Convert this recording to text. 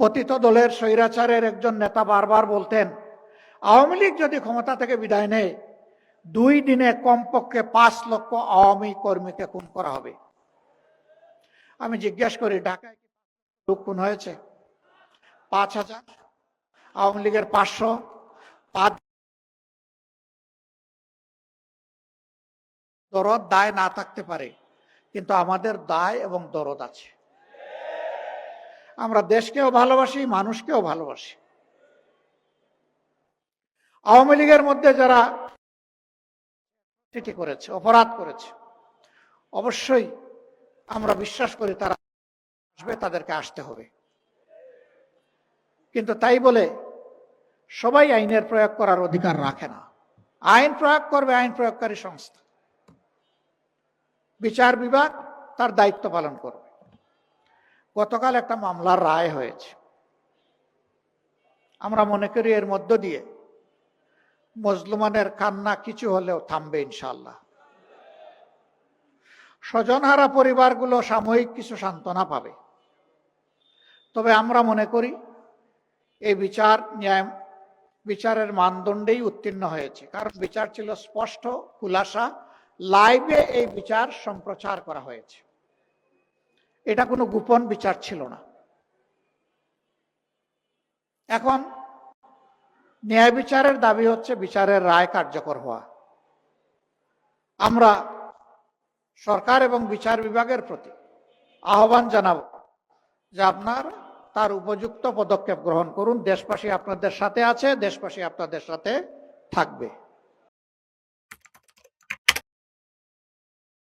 পতিত দলের স্বৈরাচারের একজন নেতা বারবার বলতেন, আওয়ামী লীগ যদি ক্ষমতা থেকে বিদায় নেয়, দুই দিনে কমপক্ষে পাঁচ লক্ষ আওয়ামী কর্মীকে খুন করা হবে। আমি জিজ্ঞাসা করি, ঢাকায় লোক খুন হয়েছে? পাঁচ হাজার। আওয়ামী লীগের পাঁচশো। পাঁচ দরদ দায় না থাকতে পারে, কিন্তু আমাদের দায় এবং দরদ আছে। আমরা দেশকেও ভালোবাসি, মানুষকেও ভালোবাসি। আওয়ামী লীগের মধ্যে যারা চিঠি করেছে, অপরাধ করেছে, অবশ্যই আমরা বিশ্বাস করি তারা আসবে, তাদেরকে আসতে হবে। কিন্তু তাই বলে সবাই আইনের প্রয়োগ করার অধিকার রাখে না। আইন প্রয়োগ করবে আইন প্রয়োগকারী সংস্থা। বিচার বিভাগ তার দায়িত্ব পালন করবে। গতকাল একটা মামলার রায় হয়েছে। আমরা মনে করি এর মধ্য দিয়ে মজলুমানের কান্না কিছু হলেও থামবে ইনশাল্লাহ স্বজনহারা পরিবারগুলো সাময়িক কিছু সান্ত্বনা পাবে। তবে আমরা মনে করি এই বিচার ন্যায়, বিচারের মানদণ্ডেই উত্তীর্ণ হয়েছে। কারণ বিচার ছিল স্পষ্ট, খুলাসা, লাইভে এই বিচার সম্প্রচার করা হয়েছে। এটা কোনো গোপন বিচার ছিল না। এখন ন্যায় বিচারের দাবি হচ্ছে বিচারের রায় কার্যকর হওয়া। আমরা সরকার এবং বিচার বিভাগের প্রতি আহ্বান জানাব যে আপনার তার উপযুক্ত পদক্ষেপ গ্রহণ করুন। দেশবাসী আপনাদের সাথে আছে, দেশবাসী আপনাদের সাথে থাকবে।